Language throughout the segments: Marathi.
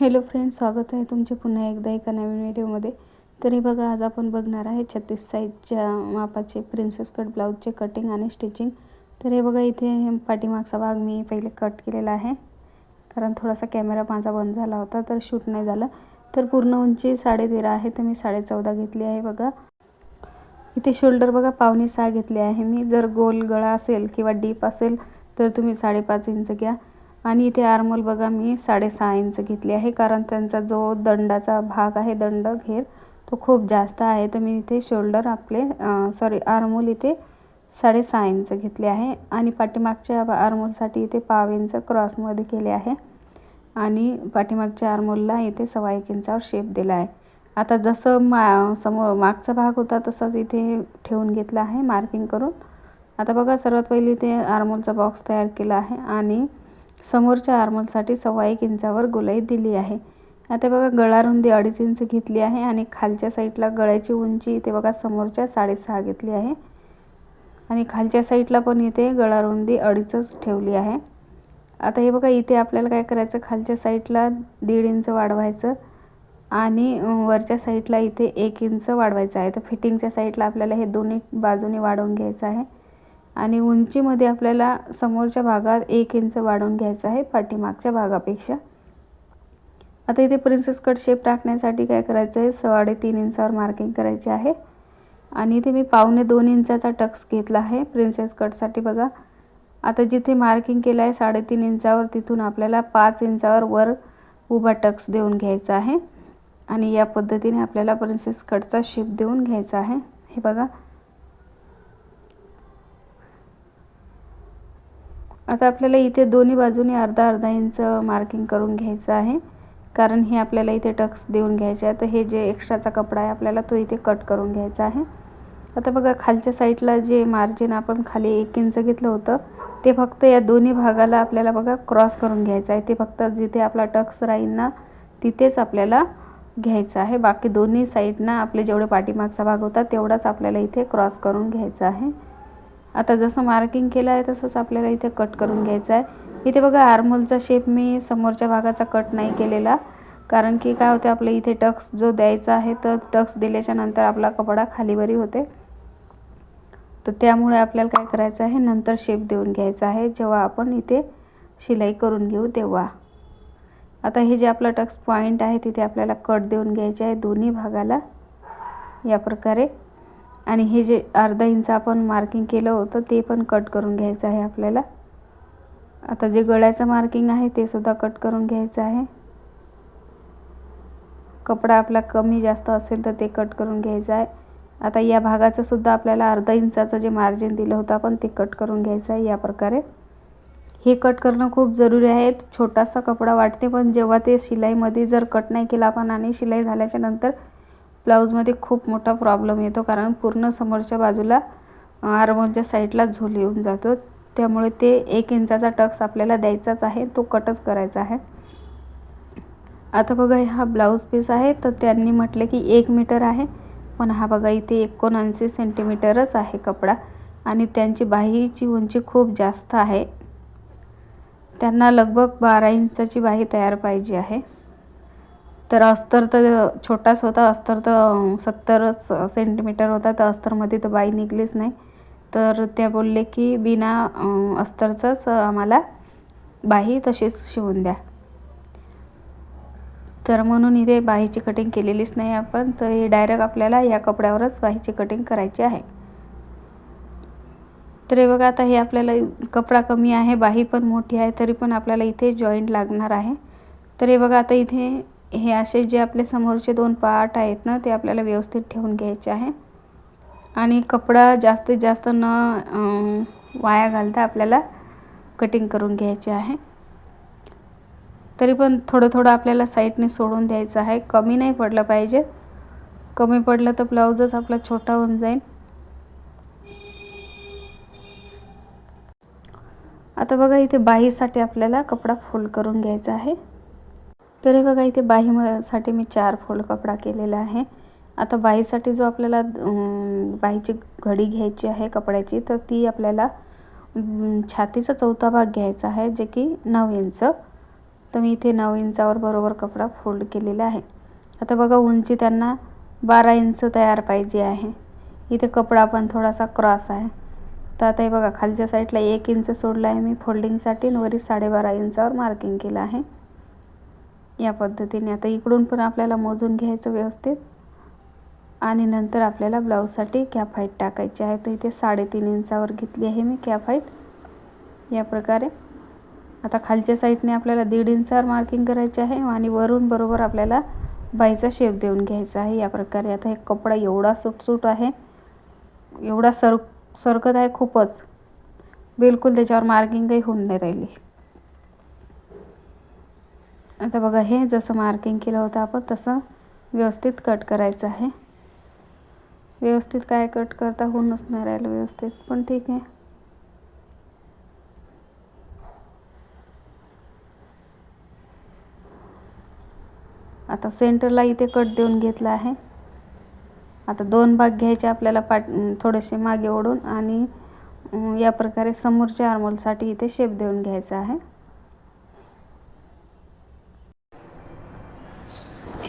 हॅलो फ्रेंड स्वागत आहे तुमचे पुन्हा एकदा एका नवीन व्हिडिओमध्ये. तरी बघा आज आपण बघणार आहे छत्तीस साईजच्या मापाचे प्रिन्सेस कट ब्लाऊजचे कटिंग आणि स्टिचिंग तर हे बघा इथे पाठीमागचा भाग मी पहिले कट केलेला आहे. कारण थोडासा कॅमेरा माझा बंद झाला होता तर शूट नाही झालं. तर पूर्ण उंची साडे तेरा आहे तर मी साडे चौदा घेतली आहे बघा. इथे शोल्डर बघा पावणे सहा घेतले आहे मी. जर गोल गळा असेल किंवा डीप असेल तर तुम्ही साडेपाच इंच घ्या. आणि इथे आरमोल बघा मी साडेसहा इंच घेतली आहे कारण त्यांचा जो दंडाचा भाग आहे दंड घेर तो खूप जास्त आहे. तर मी इथे शोल्डर आपले सॉरी आरमोल इथे साडेसहा इंच घेतले आहे. आणि पाठीमागच्या आरमोलसाठी इथे पाव इंच क्रॉसमध्ये केले आहे. आणि पाठीमागच्या आरमोलला इथे सव्वा एक इंचावर शेप दिला आहे. आता जसं मा समोर मागचा भाग होता तसाच इथे ठेवून घेतला आहे मार्किंग करून. आता बघा सर्वात पहिले इथे आरमोलचा बॉक्स तयार केला आहे. आणि समोरच्या आर्मलसाठी सव्वा एक इंचावर गोलाई दिली आहे. आता बघा गळा रुंदी अडीच इंच घेतली आहे आणि खालच्या साईडला गळ्याची उंची इथे बघा समोरच्या साडेसहा घेतली आहे. आणि खालच्या साईडला पण इथे गळा रुंदी अडीचच ठेवली आहे. आता हे बघा इथे आपल्याला काय करायचं? खालच्या साईडला दीड इंच वाढवायचं आणि वरच्या साईडला इथे एक इंच वाढवायचं आहे. तर फिटिंगच्या साईडला आपल्याला हे दोन्ही बाजूने वाढवून घ्यायचं आहे. आणि उंचीमध्ये आपल्याला समोरच्या भागात एक इंच वाढवून घ्यायचं आहे पाठीमागच्या भागापेक्षा. आता इथे प्रिन्सेस कट शेप टाकण्यासाठी काय करायचं आहे? साडे तीन इंचावर मार्किंग करायचे आहे. आणि इथे मी पावणे दोन इंचाचा टक्स घेतला आहे प्रिन्सेस कटसाठी बघा. आता जिथे मार्किंग केलं आहे साडेतीन इंचावर तिथून आपल्याला पाच इंचावर वर उभा टक्स देऊन घ्यायचा आहे. आणि या पद्धतीने आपल्याला प्रिन्सेस कटचा शेप देऊन घ्यायचा आहे. हे बघा. आता आपल्याला इथे दोन्ही बाजूने अर्धा अर्धा इंच मार्किंग करून घ्यायचं आहे. कारण हे आपल्याला इथे टक्स देऊन घ्यायचे आहे. तर हे जे एक्स्ट्राचा कपडा आहे आपल्याला तो इथे कट करून घ्यायचा आहे. आता बघा खालच्या साईडला जे मार्जिन आपण खाली एक इंच घेतलं होतं ते फक्त या दोन्ही भागाला आपल्याला बघा क्रॉस करून घ्यायचं आहे. ते फक्त जिथे आपला टक्स राहील ना तिथेच आपल्याला घ्यायचं आहे. बाकी दोन्ही साईडना आपले जेवढे पाठीमागचा भाग होता तेवढाच आपल्याला इथे क्रॉस करून घ्यायचा आहे. आता जसं मार्किंग केलं आहे तसंच आपल्याला इथे कट करून घ्यायचं आहे. इथे बघा आर्मोलचा शेप मी समोरच्या भागाचा कट नाही केलेला. कारण की काय होते आपलं इथे टक्स जो द्यायचा आहे तर टक्स दिल्याच्या नंतर आपला कपडा खालीवरी होते. तर त्यामुळे आपल्याला काय करायचं आहे नंतर शेप देऊन घ्यायचा आहे. जेव्हा आपण इथे शिलाई करून घेऊ तेव्हा. आता हे जे आपला टक्स पॉईंट आहे तिथे आपल्याला कट देऊन घ्यायचे आहे दोन्ही भागाला. या प्रकारे. आणि हे जे अर्धा इंच आपण मार्किंग केलं होतं ते पण कट करून घ्यायचं आहे आपल्याला. आता जे गळ्याचं मार्किंग आहे ते सुद्धा कट करून घ्यायचं आहे. कपडा आपला कमी जास्त असेल तर ते कट करून घ्यायचं आहे. आता या भागाचं सुद्धा आपल्याला अर्धा इंचाचं जे मार्जिन दिलं होतं आपण ते कट करून घ्यायचं आहे या प्रकारे. हे कट करणं खूप जरुरी आहे. छोटासा कपडा वाटते पण जेव्हा ते शिलाईमध्ये जर कट नाही केला आपण आणि शिलाई झाल्याच्यानंतर ब्लाऊजमध्ये खूप मोठा प्रॉब्लेम येतो कारण पूर्ण समोरच्या बाजूला आरमोलच्या साईडला झोल येऊन जातो. त्यामुळे ते एक इंचाचा टक्स आपल्याला द्यायचाच आहे तो कटच करायचा आहे. आता बघा हा ब्लाऊज पीस आहे तर त्यांनी म्हटले की एक मीटर आहे पण हा बघा इथे एकोणऐंशी सेंटीमीटरच आहे कपडा आणि त्यांची बाहीची उंची खूप जास्त आहे. त्यांना लगभग बारा इंचाची बाही तयार पाहिजे आहे. तर अस्तर तर छोटाच होता अस्तर तर सत्तरच सेंटीमीटर होता तर अस्तरमध्ये तर बाई निघलीच नाही. तर त्या बोलले की बिना अस्तरचंच आम्हाला बाही तशीच शिवून द्या. तर म्हणून इथे बाहीची कटिंग केलेलीच नाही आपण तर हे डायरेक्ट आपल्याला या कपड्यावरच बाहीची कटिंग करायची आहे. तर हे बघा आता हे आपल्याला कपडा कमी आहे बाही पण मोठी आहे तरी पण आपल्याला इथे जॉईंट लागणार आहे. तर हे बघा आता इथे हे असे जे आपले समोरचे दोन पार्ट आहेत ना ते आपल्याला व्यवस्थित ठेवून घ्यायचे आहे. आणि कपडा जास्तीत जास्त न वाया घालता आपल्याला कटिंग करून घ्यायचे आहे. तरी पण थोडं थोडं आपल्याला साईडने सोडून द्यायचं आहे. कमी नाही पडलं पाहिजे. कमी पडलं तर ब्लाऊजच आपला छोटा होऊन जाईल. आता बघा इथे बाहीसाठी आपल्याला कपडा फोल्ड करून घ्यायचा आहे. तर हे बघा इथे बाहीसाठी मी चार फोल्ड कपडा केलेला आहे. आता बाईसाठी जो आपल्याला बाईची घडी घ्यायची आहे कपड्याची तर ती आपल्याला छातीचा चौथा भाग घ्यायचा आहे जे की नऊ इंच. तर मी इथे नऊ इंचावर बरोबर कपडा फोल्ड केलेला आहे. आता बघा उंची त्यांना बारा इंच तयार पाहिजे आहे. इथे कपडा पण थोडासा क्रॉस आहे. तर आता हे बघा खालच्या साईडला एक इंच सोडला आहे मी फोल्डिंगसाठी आणि वरी साडेबारा इंचावर मार्किंग केलं आहे. या पद्धतीने. आता इकडून पण आपल्याला मोजून घ्यायचं व्यवस्थित. आणि नंतर आपल्याला ब्लाऊजसाठी कॅप हाईट टाकायची आहे. तर इथे साडेतीन इंचावर घेतली आहे मी कॅप हाईट या प्रकारे. आता खालच्या साईडने आपल्याला दीड इंचावर मार्किंग करायचे आहे. आणि वरून बरोबर आपल्याला बाईचा शेप देऊन घ्यायचा आहे. या प्रकारे. आता हे कपडा एवढा सुटसूट आहे. एवढा सर सरकत आहे खूपच. बिलकुल त्याच्यावर मार्किंगही होऊन नाही राहिली. आता बघा हे जसं मार्किंग केलं होतं आपण तसं व्यवस्थित कट करायचं आहे. व्यवस्थित काय कट करता होऊनच नाही राहिलं व्यवस्थित पण ठीक आहे. आता सेंटरला इथे कट देऊन घेतला आहे. आता दोन भाग घ्यायचे आपल्याला पाट थोडेसे मागे ओढून आणि या प्रकारे समोरच्या आर्मोलसाठी इथे शेप देऊन घ्यायचा आहे.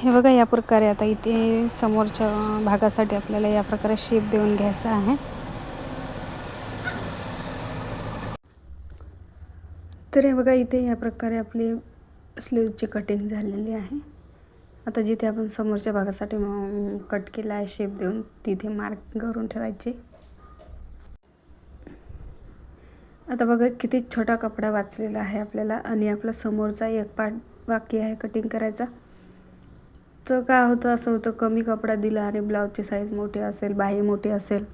हे बघा या प्रकारे आता इथे समोरच्या भागासाठी आपल्याला या प्रकारे शेप देऊन घ्यायचा आहे. तर हे बघा इथे या प्रकारे आपली स्लीवची कटिंग झालेली आहे. आता जिथे आपण समोरच्या भागासाठी कट केला आहे शेप देऊन तिथे मार्क करून ठेवायचे. आता बघा किती छोटा कपडा वाचलेला आहे आपल्याला आणि आपला समोरचा एक पार्ट बाकी आहे कटिंग करायचा. तर काय होतं असं होतं कमी कपडा दिला आणि ब्लाऊजची साईज मोठी असेल बाही मोठी असेल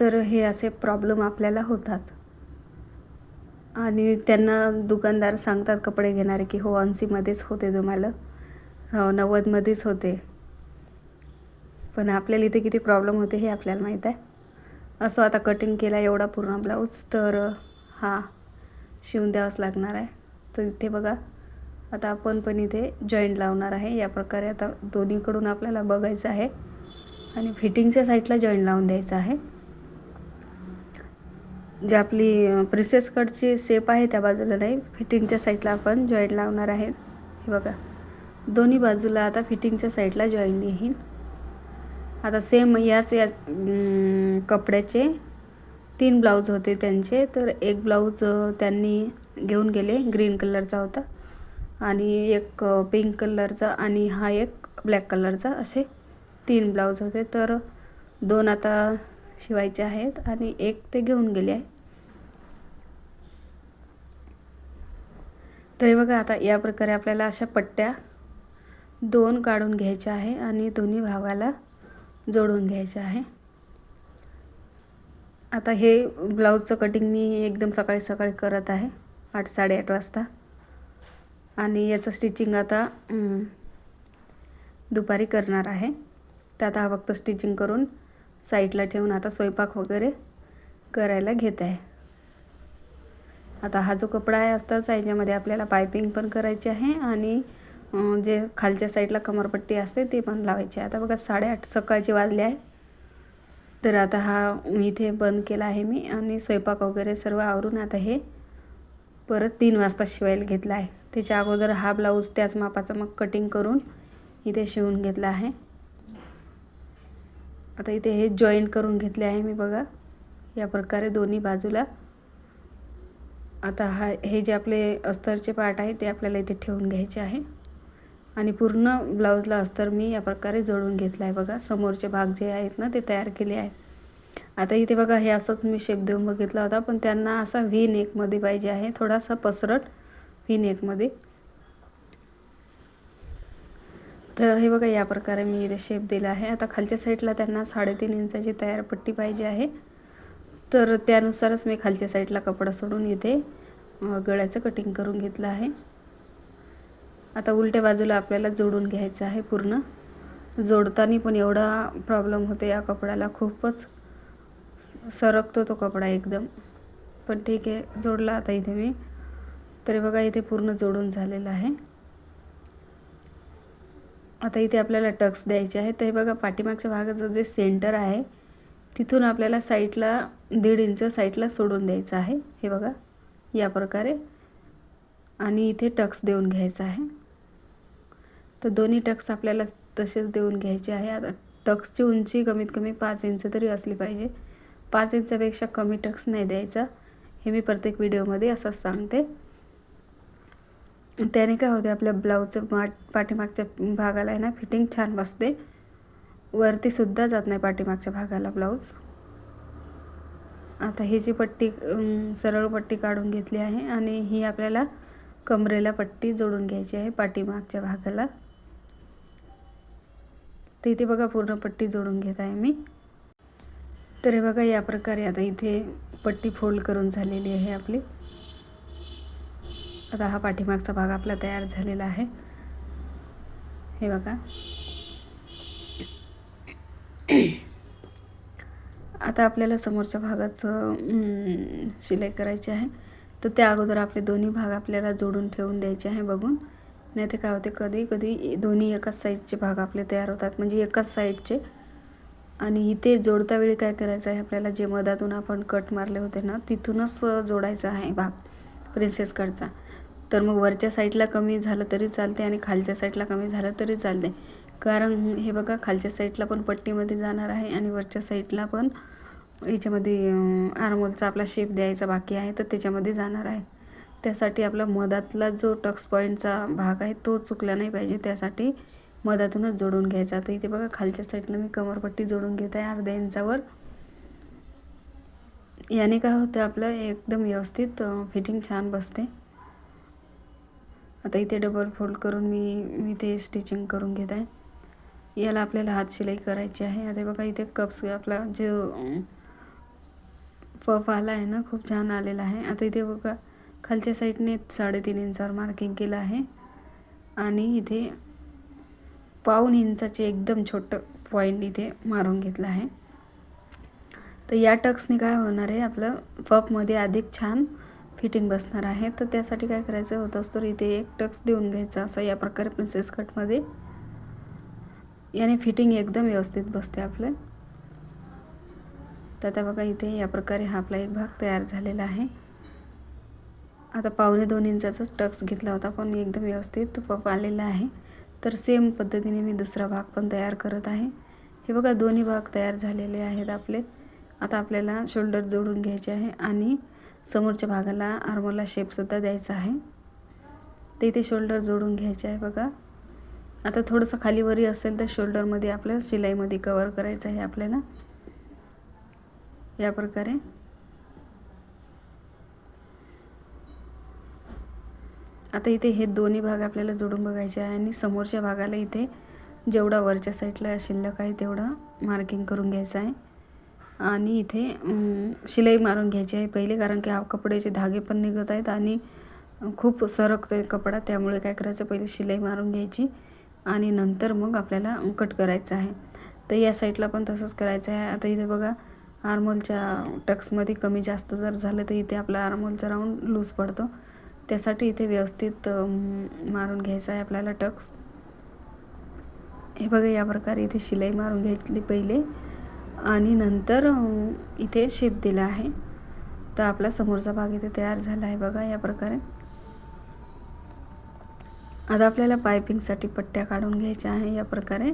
तर हे असे प्रॉब्लेम आपल्याला होतात. आणि त्यांना दुकानदार सांगतात कपडे घेणारे की हो ऐंशीमध्येच होते तुम्हाला. हो नव्वदमध्येच होते. पण आपल्याला इथे किती प्रॉब्लेम होते हे आपल्याला माहीत आहे. असं आता कटिंग केला एवढा पूर्ण ब्लाऊज तर हा शिवून द्यावाच लागणार आहे. तर इथे बघा आता आपण पण इथे जॉईंट लावणार आहे. या प्रकारे आता दोन्हीकडून आपल्याला बघायचं आहे. आणि फिटिंगच्या साईडला जॉईंट लावून द्यायचं आहे. जे आपली प्रिसेस कटची शेप आहे त्या बाजूला नाही फिटिंगच्या साईडला आपण जॉईंट लावणार आहे. हे बघा. दोन्ही बाजूला आता फिटिंगच्या साईडला जॉईंट येईल आता सेम याच या कपड्याचे तीन ब्लाऊज होते त्यांचे. तर एक ब्लाऊज त्यांनी घेऊन गेले ग्रीन कलरचा होता. आणि एक पिंक कलरचा आणि हा एक ब्लॅक कलरचा असे तीन ब्लाऊज होते. तर दोन आता शिवायचे आहेत आणि एक ते घेऊन गेले आहे. तरी बघा आता या प्रकारे आपल्याला अशा पट्ट्या दोन काढून घ्यायच्या आहे आणि दोन्ही भागाला जोडून घ्यायचे आहे. आता हे ब्लाऊजचं कटिंग मी एकदम सकाळी सकाळी करत आहे आठ साडेआठ वाजता. आणि याचं स्टिचिंग आता दुपारी करणार आहे. तर आता हा फक्त स्टिचिंग करून साईडला ठेवून आता स्वयंपाक वगैरे करायला घेत आहे. आता हा जो कपडा आहे असताच याच्यामध्ये आपल्याला पायपिंग पण करायची आहे आणि जे खालच्या साईडला कमरपट्टी असते ते पण लावायची आता बघा साडेआठ सकाळचे वाजले आहे. तर आता हा इथे बंद केला आहे मी आणि स्वयंपाक वगैरे सर्व आवरून आता हे परत तीन वाजता शिवायला घेतला आहे. त्याच्या अगोदर हा ब्लाऊज त्याच मापाचा मग कटिंग करून इथे शिवून घेतला आहे. आता इथे हे जॉईंट करून घेतले आहे मी बघा. या प्रकारे दोन्ही बाजूला. आता हा हे जे आपले अस्तरचे पार्ट आहे ते आपल्याला इथे ठेवून घ्यायचे आहे. आणि पूर्ण ब्लाऊजला अस्तर मी या प्रकारे जोडून घेतला आहे बघा. समोरचे भाग जे आहेत ना ते तयार केले आहे. आता इथे बघा हे असंच मी शेप देऊन बघितला होता पण त्यांना असा व्ही नेकमध्ये पाहिजे आहे. थोडासा पसरट. व्ही नेकमध्ये तर हे बघा या प्रकारे मी इथे शेप दिला आहे. आता खालच्या साईडला त्यांना साडेतीन इंचाची तयार पट्टी पाहिजे आहे. तर त्यानुसारच मी खालच्या साईडला कपडा सोडून इथे गळ्याचं कटिंग करून घेतलं आहे. आता उलट्या बाजूला आपल्याला जोडून घ्यायचं आहे पूर्ण. जोडताना पण एवढा प्रॉब्लेम होते या कपड्याला. खूपच सरकतो तो कपडा एकदम. पण ठीक आहे जोडला आता इथे मी. तरी बघा इथे पूर्ण जोडून झालेलं आहे. आता इथे आपल्याला टक्स द्यायचे आहे तर हे बघा पाठीमागच्या भागाचं जे सेंटर आहे तिथून आपल्याला साईडला दीड इंच साईडला सोडून द्यायचं आहे. हे बघा या प्रकारे. आणि इथे टक्स देऊन घ्यायचा आहे. तर दोन्ही टक्स आपल्याला तसेच देऊन घ्यायचे आहे. आता टक्सची उंची कमीत कमी पाच इंच तरी असली पाहिजे. पाच इंचापेक्षा कमी टक्स नाही द्यायचा. हे मी प्रत्येक व्हिडिओमध्ये असंच सांगते. त्याने काय होते आपल्या ब्लाऊजचं मा पाठीमागच्या भागाला आहे ना फिटिंग छान बसते. वरतीसुद्धा जात नाही पाठीमागच्या भागाला ब्लाऊज. आता ही जी पट्टी सरळ पट्टी काढून घेतली आहे आणि ही आपल्याला कमरेला पट्टी जोडून घ्यायची आहे पाठीमागच्या भागाला. तर इथे बघा पूर्ण पट्टी जोडून घेत आहे मी. तर हे बघा या प्रकारे आता इथे पट्टी फोल्ड करून झालेली आहे आपली. आता हा पाठीमागचा भाग आपला तयार झालेला आहे. हे बघा. आता आपल्याला समोरच्या भागाचं शिलाई करायची आहे. तर त्या अगोदर आपले दोन्ही भाग आपल्याला जोडून ठेवून द्यायचे आहे बघून. नाही ते काय होते कधी कधी दोन्ही एकाच साईजचे भाग आपले तयार होतात. म्हणजे एकाच साईडचे आणि इथे जोडता वेळी काय करायचं आहे आपल्याला जे मधातून आपण कट मारले होते ना तिथूनच जोडायचा आहे भाग प्रिन्सेस कटचा तर मग वरच्या साईडला कमी झालं तरी चालते आणि खालच्या साईडला कमी झालं तरी चालते. कारण हे बघा खालच्या साईडला पण पट्टीमध्ये जाणार आहे आणि वरच्या साईडला पण याच्यामध्ये आरमोलचा आपला शेप द्यायचा बाकी आहे तर त्याच्यामध्ये जाणार आहे. त्यासाठी आपला मधातला जो टक्स पॉईंटचा भाग आहे तो चुकला नाही पाहिजे. त्यासाठी मधातूनच जोडून घ्यायचा. तर इथे बघा खालच्या साईडनं मी कमरपट्टी जोडून घेत आहे अर्ध्या इंचावर. याने काय होतं आपलं एकदम व्यवस्थित फिटिंग छान बसते. आता इथे डबल फोल्ड करून मी इथे स्टिचिंग करून घेत आहे. याला आपल्याला हात शिलाई करायची आहे. आता बघा इथे कप्स आपला जो फफ आला आहे ना खूप छान आलेला आहे. आता इथे बघा खालच्या साईडने साडेतीन इंचावर मार्किंग केलं आहे. आणि इथे पाऊन इंचाचे एकदम छोटं पॉईंट इथे मारून घेतलं आहे. तर या टक्सने काय होणार आहे आपलं फफमध्ये अधिक छान फिटिंग बसणार आहे. तर त्यासाठी काय करायचं? होतं असतो इथे एक टक्स देऊन घ्यायचा असं या प्रकारे प्रिन्सेस कटमध्ये याने फिटिंग एकदम व्यवस्थित बसते आपलं. तर आता बघा इथे या प्रकारे हा आपला एक भाग तयार झालेला आहे. आता पावणे दोन इंचाचा टक्स घेतला होता पण एकदम व्यवस्थित फफ आलेला आहे. तर सेम पद्धतीने मी दुसरा भाग पण तयार करत आहे. हे बघा दोन्ही भाग तयार झालेले आहेत आपले. आता आपल्याला शोल्डर जोडून घ्यायचे आहे आणि समोरच्या भागाला आर्मोला शेपसुद्धा द्यायचा आहे. ते इथे शोल्डर जोडून घ्यायचे आहे बघा. आता थोडंसं खालीवरी असेल तर शोल्डरमध्ये आपल्या शिलाईमध्ये कवर करायचं आहे आपल्याला. या प्रकारे. आता इथे हे दोन्ही भाग आपल्याला जोडून बघायचे आहे आणि समोरच्या भागाला इथे जेवढा वरच्या साईडला शिल्लक आहे तेवढं मार्किंग करून घ्यायचं आहे. आणि इथे शिलाई मारून घ्यायची आहे पहिले कारण की हा कपड्याचे धागे पण निघत आहेत आणि खूप सरकतो आहे कपडा त्यामुळे काय करायचं पहिले शिलाई मारून घ्यायची आणि नंतर मग आपल्याला कट करायचं आहे. तर या साईडला पण तसंच करायचं आहे. आता इथे बघा आर्मोलच्या टक्समध्ये कमी जास्त जर झालं तर इथे आपला आर्मोलचा राऊंड लूज पडतो. त्यासाठी इथे व्यवस्थित मारून घ्यायचं आहे आपल्याला टक्स. हे बघा या प्रकारे इथे शिलाई मारून घ्यायची पहिले. आणि नंतर इथे शेप दिला आहे. तर आपला समोरचा भाग इथे तयार झाला आहे बघा या प्रकारे. आता आपल्याला पायपिंगसाठी पट्ट्या काढून घ्यायच्या आहे या प्रकारे.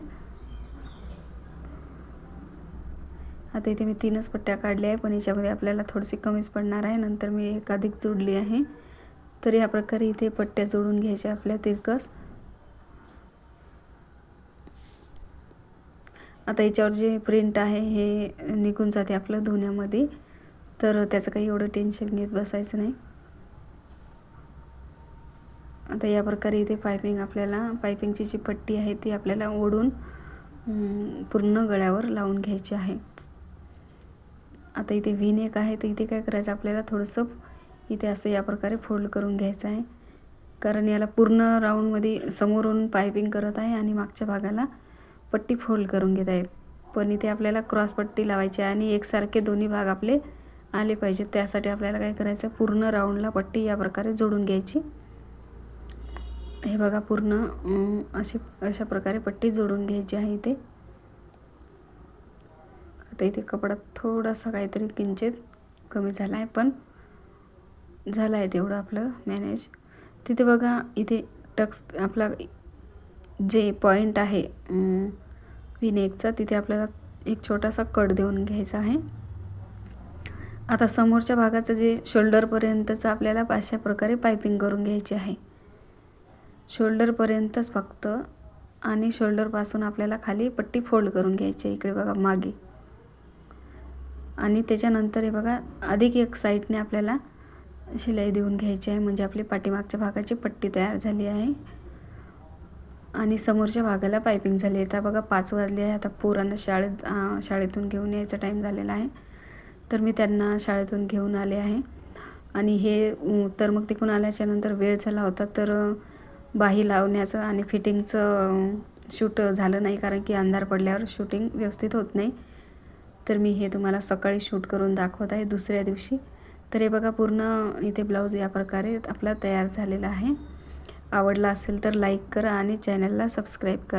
आता इथे मी तीनच पट्ट्या काढल्या आहे पण याच्यामध्ये आपल्याला थोडीशी कमीच पडणार आहे. नंतर मी एकाधिक जोडली आहे. तर या प्रकारे इथे पट्ट्या जोडून घ्यायच्या आपल्या तिरकस. आता याच्यावर जे प्रिंट आहे हे निघून जाते आपलं धुण्यामध्ये. तर त्याचं काही एवढं टेन्शन घेत बसायचं नाही. आता या प्रकारे इथे पायपिंग आपल्याला पायपिंगची जी पट्टी आहे ती आपल्याला ओढून पूर्ण गळ्यावर लावून घ्यायची आहे. आता इथे व्ही नेक आहे तर इथे काय करायचं आपल्याला थोडंसं इथे असं या प्रकारे फोल्ड करून घ्यायचं आहे. कारण याला पूर्ण राऊंडमध्ये समोरून पायपिंग करत आहे आणि मागच्या भागाला पट्टी फोल्ड करून घेत आहे पण इथे आपल्याला क्रॉस पट्टी लावायची आहे आणि एकसारखे दोन्ही भाग आपले आले पाहिजेत. त्यासाठी आपल्याला काय करायचं? पूर्ण राऊंडला पट्टी या प्रकारे जोडून घ्यायची. हे बघा पूर्ण अशी अशा प्रकारे पट्टी जोडून घ्यायची आहे इथे. आता इथे कपडा थोडासा काहीतरी किंचित कमी झाला आहे पण झालं आहे तेवढं आपलं मॅनेज. तिथे बघा इथे टक्स आपला जे पॉईंट आहे विनेकचा तिथे आपल्याला एक छोटासा कट देऊन घ्यायचा आहे. आता समोरच्या भागाचं जे शोल्डरपर्यंतचं आपल्याला अशा प्रकारे पायपिंग करून घ्यायची आहे. शोल्डरपर्यंतच फक्त आणि शोल्डरपासून आपल्याला खाली पट्टी फोल्ड करून घ्यायची आहे इकडे बघा मागे. आणि त्याच्यानंतर हे बघा अधिक एक साईडने आपल्याला शिलाई देऊन घ्यायची आहे म्हणजे आपली पाठीमागच्या भागाची पट्टी तयार झाली आहे. आणि समोरच्या भागाला पायपिंग झाली आहे. आता बघा पाच वाजले आहे. आता पोरांना शाळेत शाळेतून घेऊन यायचा टाईम झालेला आहे. तर मी त्यांना शाळेतून घेऊन आले आहे. आणि हे तर मग तिकडून आल्याच्यानंतर वेळ झाला होता. तर बाही लावण्याचं आणि फिटिंगचं शूट झालं नाही कारण की अंधार पडल्यावर शूटिंग व्यवस्थित होत नाही. तर मी हे तुम्हाला सकाळी शूट करून दाखवत आहे दुसऱ्या दिवशी. तर हे बघा पूर्ण इथे ब्लाऊज या प्रकारे आपला तयार झालेला आहे. आवडला असेल तर लाईक करा आणि चॅनलला सबस्क्राईब करा.